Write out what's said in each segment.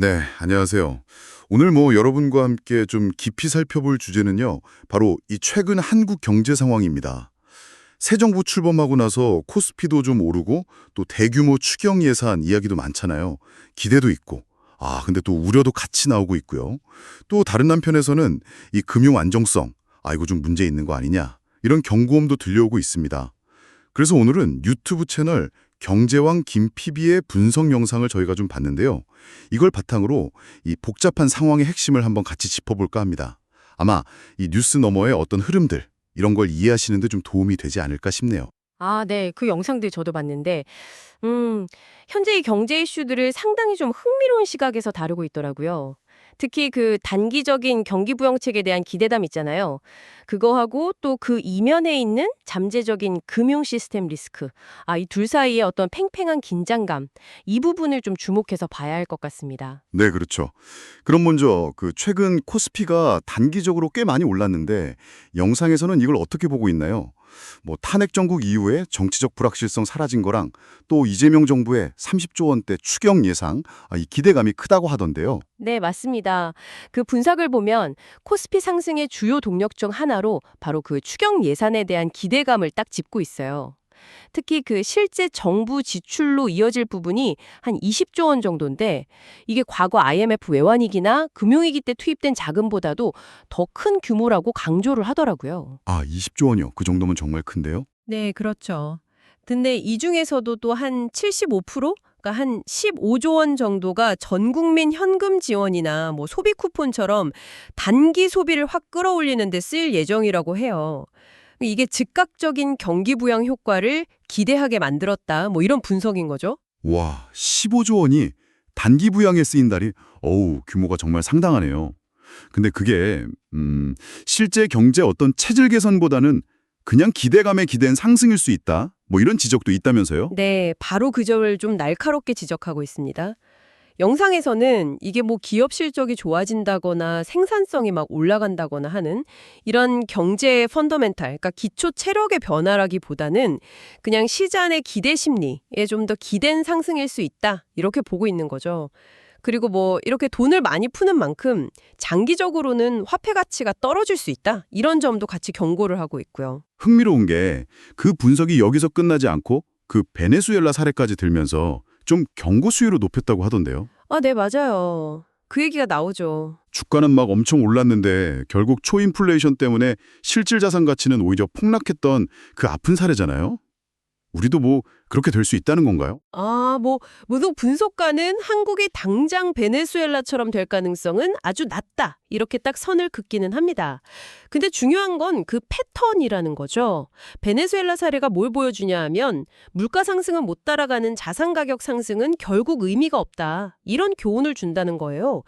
네, 안녕하세요. 오늘 뭐 여러분과 함께 좀 깊이 살펴볼 주제는요. 바로 이 최근 한국 경제 상황입니다. 새 정부 출범하고 나서 코스피도 좀 오르고 또 대규모 추경 예산 이야기도 많잖아요. 기대도 있고. 아, 근데 또 우려도 같이 나오고 있고요. 또 다른 한편에서는 이 금융 안정성, 아, 이거 좀 문제 있는 거 아니냐. 이런 경고음도 들려오고 있습니다. 그래서 오늘은 유튜브 채널 경제왕 김PB의 분석 영상을 저희가 좀 봤는데요. 이걸 바탕으로 이 복잡한 상황의 핵심을 한번 같이 짚어볼까 합니다. 아마 이 뉴스 너머의 어떤 흐름들, 이런 걸 이해하시는 데 좀 도움이 되지 않을까 싶네요. 아, 네. 그 영상들 저도 봤는데, 음, 현재의 경제 이슈들을 상당히 좀 흥미로운 시각에서 다루고 있더라고요. 특히 그 단기적인 경기 부양책에 대한 기대감 있잖아요. 그거하고 또 그 이면에 있는 잠재적인 금융 시스템 리스크. 아, 이 둘 사이의 어떤 팽팽한 긴장감. 이 부분을 좀 주목해서 봐야 할 것 같습니다. 네, 그렇죠. 그럼 먼저 그 최근 코스피가 단기적으로 꽤 많이 올랐는데 영상에서는 이걸 어떻게 보고 있나요? 뭐 탄핵 정국 이후에 정치적 불확실성 사라진 거랑 또 이재명 정부의 30조 원대 추경 예상, 아, 이 기대감이 크다고 하던데요. 네, 맞습니다. 그 분석을 보면 코스피 상승의 주요 동력 중 하나로 바로 그 추경 예산에 대한 기대감을 딱 짚고 있어요. 특히 그 실제 정부 지출로 이어질 부분이 한 20조 원 정도인데 이게 과거 IMF 외환위기나 금융위기 때 투입된 자금보다도 더 큰 규모라고 강조를 하더라고요. 아, 20조 원이요. 그 정도면 정말 큰데요? 네, 그렇죠. 근데 이 중에서도 또 한 75%? 그러니까 한 15조 원 정도가 전 국민 현금 지원이나 뭐 소비 쿠폰처럼 단기 소비를 확 끌어올리는 데 쓰일 예정이라고 해요. 이게 즉각적인 경기 부양 효과를 기대하게 만들었다. 뭐 이런 분석인 거죠. 와, 15조 원이 단기 부양에 쓰인다니, 어우, 규모가 정말 상당하네요. 근데 그게, 음, 실제 경제 어떤 체질 개선보다는 그냥 기대감에 기댄 상승일 수 있다? 뭐 이런 지적도 있다면서요? 네, 바로 그 점을 좀 날카롭게 지적하고 있습니다. 영상에서는 이게 뭐 기업 실적이 좋아진다거나 생산성이 막 올라간다거나 하는 이런 경제의 펀더멘탈, 그러니까 기초 체력의 변화라기보다는 그냥 시장의 기대 심리에 좀 더 기댄 상승일 수 있다. 이렇게 보고 있는 거죠. 그리고 뭐 이렇게 돈을 많이 푸는 만큼 장기적으로는 화폐 가치가 떨어질 수 있다. 이런 점도 같이 경고를 하고 있고요. 흥미로운 게 그 분석이 여기서 끝나지 않고 그 베네수엘라 사례까지 들면서 좀 경고 수위로 높였다고 하던데요. 아, 네, 맞아요. 그 얘기가 나오죠. 주가는 막 엄청 올랐는데 결국 초인플레이션 때문에 실질 자산 가치는 오히려 폭락했던 그 아픈 사례잖아요. 우리도 뭐 그렇게 될 수 있다는 건가요? 아, 뭐 무속 분석가는 한국이 당장 베네수엘라처럼 될 가능성은 아주 낮다. 이렇게 딱 선을 긋기는 합니다. 근데 중요한 건 그 패턴이라는 거죠. 베네수엘라 사례가 뭘 보여주냐 하면 물가 상승은 못 따라가는 자산 가격 상승은 결국 의미가 없다. 이런 교훈을 준다는 거예요.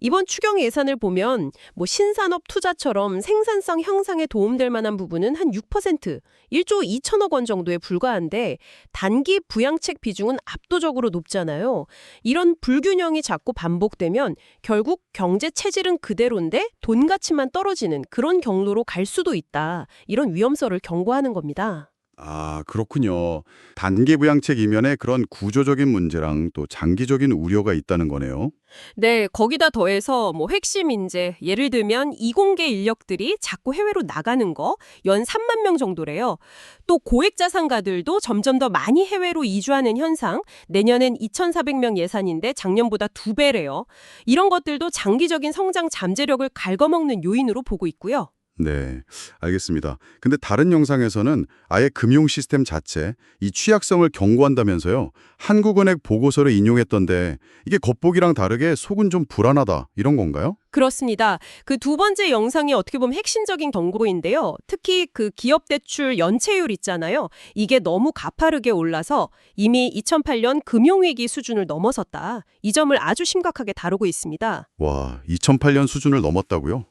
이번 추경 예산을 보면 뭐 신산업 투자처럼 생산성 형상에 도움될 만한 부분은 한 6%, 1조 2천억 원 정도에 불과한 데 단기 부양책 비중은 압도적으로 높잖아요. 이런 불균형이 자꾸 반복되면 결국 경제 체질은 그대로인데 돈 가치만 떨어지는 그런 경로로 갈 수도 있다. 이런 위험성을 경고하는 겁니다. 아, 그렇군요. 단기 부양책 이면에 그런 구조적인 문제랑 또 장기적인 우려가 있다는 거네요. 네, 거기다 더해서 뭐 핵심 인재, 예를 들면 이공계 인력들이 자꾸 해외로 나가는 거 연 3만 명 정도래요. 또 고액 자산가들도 점점 더 많이 해외로 이주하는 현상, 내년엔 2,400명 예산인데 작년보다 두 배래요. 이런 것들도 장기적인 성장 잠재력을 갉아먹는 요인으로 보고 있고요. 네, 알겠습니다. 근데 다른 영상에서는 아예 금융 시스템 자체, 이 취약성을 경고한다면서요. 한국은행 보고서를 인용했던데 이게 겉보기랑 다르게 속은 좀 불안하다 이런 건가요? 그렇습니다. 그 두 번째 영상이 어떻게 보면 핵심적인 경고인데요. 특히 그 기업 대출 연체율 있잖아요. 이게 너무 가파르게 올라서 이미 2008년 금융위기 수준을 넘어섰다. 이 점을 아주 심각하게 다루고 있습니다. 와, 2008년 수준을 넘었다고요?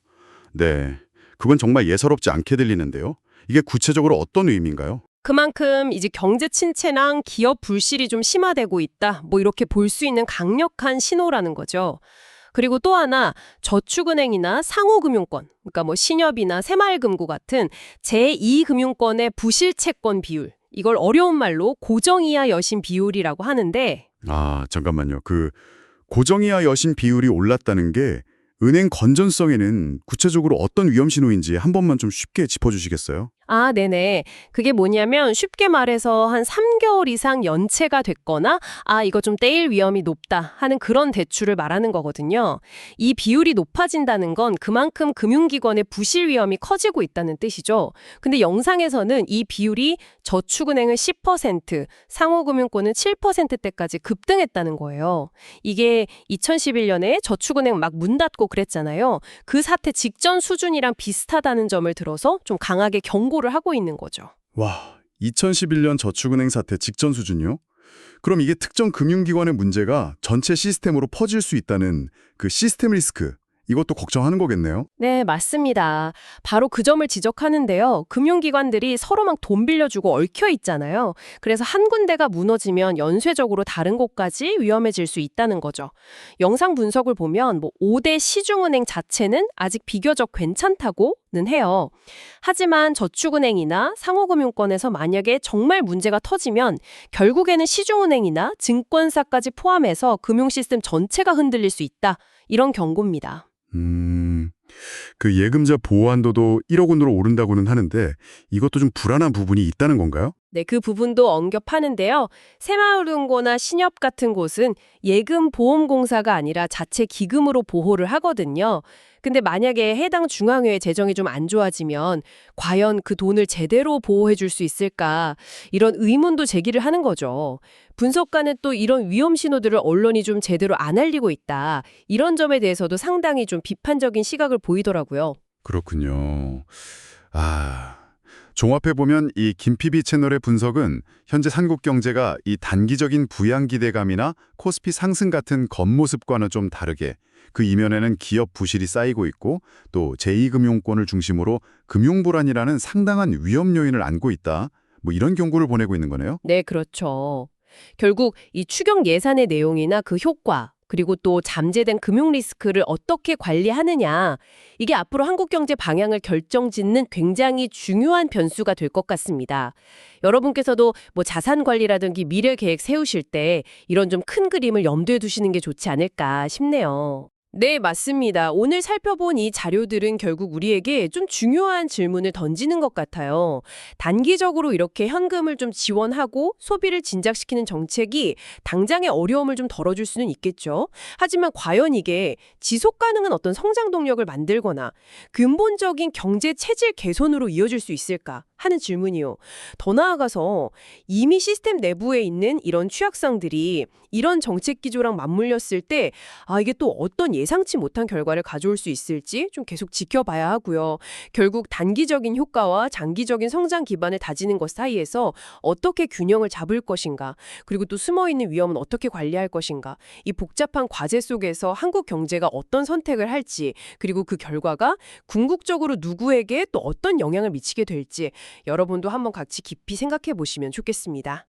네, 그건 정말 예사롭지 않게 들리는데요. 이게 구체적으로 어떤 의미인가요? 그만큼 이제 경제 침체랑 기업 불실이 좀 심화되고 있다. 뭐 이렇게 볼 수 있는 강력한 신호라는 거죠. 그리고 또 하나 저축은행이나 상호금융권, 그러니까 뭐 신협이나 새마을금고 같은 제2금융권의 부실채권 비율, 이걸 어려운 말로 고정이하 여신 비율이라고 하는데 아, 잠깐만요. 그 고정이하 여신 비율이 올랐다는 게 은행 건전성에는 구체적으로 어떤 위험 신호인지 한 번만 좀 쉽게 짚어주시겠어요? 아, 네네. 그게 뭐냐면 쉽게 말해서 한 3개월 이상 연체가 됐거나 아, 이거 좀 떼일 위험이 높다 하는 그런 대출을 말하는 거거든요. 이 비율이 높아진다는 건 그만큼 금융기관의 부실 위험이 커지고 있다는 뜻이죠. 근데 영상에서는 이 비율이 저축은행은 10%, 상호금융권은 7%대까지 급등했다는 거예요. 이게 2011년에 저축은행 막 문 닫고 그랬잖아요. 그 사태 직전 수준이랑 비슷하다는 점을 들어서 좀 강하게 경고 를 하고 있는 거죠. 와, 2011년 저축은행 사태 직전 수준이요? 그럼 이게 특정 금융기관의 문제가 전체 시스템으로 퍼질 수 있다는 그 시스템 리스크, 이것도 걱정하는 거겠네요? 네, 맞습니다. 바로 그 점을 지적하는데요. 금융기관들이 서로 막 돈 빌려주고 얽혀 있잖아요. 그래서 한 군데가 무너지면 연쇄적으로 다른 곳까지 위험해질 수 있다는 거죠. 영상 분석을 보면 뭐 5대 시중은행 자체는 아직 비교적 괜찮다고는 해요. 하지만 저축은행이나 상호금융권에서 만약에 정말 문제가 터지면 결국에는 시중은행이나 증권사까지 포함해서 금융 시스템 전체가 흔들릴 수 있다. 이런 경고입니다. 음, 그 예금자 보호 한도도 1억 원으로 오른다고는 하는데 이것도 좀 불안한 부분이 있다는 건가요? 네, 그 부분도 언급하는데요. 새마을금고나 신협 같은 곳은 예금 보험공사가 아니라 자체 기금으로 보호를 하거든요. 근데 만약에 해당 중앙회의 재정이 좀 안 좋아지면 과연 그 돈을 제대로 보호해 줄 수 있을까? 이런 의문도 제기를 하는 거죠. 분석가는 또 이런 위험 신호들을 언론이 좀 제대로 안 알리고 있다. 이런 점에 대해서도 상당히 좀 비판적인 시각을 보이더라고요. 그렇군요. 아, 종합해보면 이 김PB 채널의 분석은 현재 한국 경제가 이 단기적인 부양 기대감이나 코스피 상승 같은 겉모습과는 좀 다르게 그 이면에는 기업 부실이 쌓이고 있고 또 제2금융권을 중심으로 금융불안이라는 상당한 위험 요인을 안고 있다. 뭐 이런 경고를 보내고 있는 거네요. 네, 그렇죠. 결국 이 추경 예산의 내용이나 그 효과, 그리고 또 잠재된 금융 리스크를 어떻게 관리하느냐, 이게 앞으로 한국 경제 방향을 결정짓는 굉장히 중요한 변수가 될 것 같습니다. 여러분께서도 뭐 자산 관리라든지 미래 계획 세우실 때 이런 좀 큰 그림을 염두에 두시는 게 좋지 않을까 싶네요. 네, 맞습니다. 오늘 살펴본 이 자료들은 결국 우리에게 좀 중요한 질문을 던지는 것 같아요. 단기적으로 이렇게 현금을 좀 지원하고 소비를 진작시키는 정책이 당장의 어려움을 좀 덜어줄 수는 있겠죠. 하지만 과연 이게 지속 가능한 어떤 성장 동력을 만들거나 근본적인 경제 체질 개선으로 이어질 수 있을까 하는 질문이요. 더 나아가서 이미 시스템 내부에 있는 이런 취약성들이 이런 정책 기조랑 맞물렸을 때 아, 이게 또 어떤 예상치 못한 결과를 가져올 수 있을지 좀 계속 지켜봐야 하고요. 결국 단기적인 효과와 장기적인 성장 기반을 다지는 것 사이에서 어떻게 균형을 잡을 것인가, 그리고 또 숨어 있는 위험은 어떻게 관리할 것인가, 이 복잡한 과제 속에서 한국 경제가 어떤 선택을 할지, 그리고 그 결과가 궁극적으로 누구에게 또 어떤 영향을 미치게 될지 여러분도 한번 같이 깊이 생각해 보시면 좋겠습니다.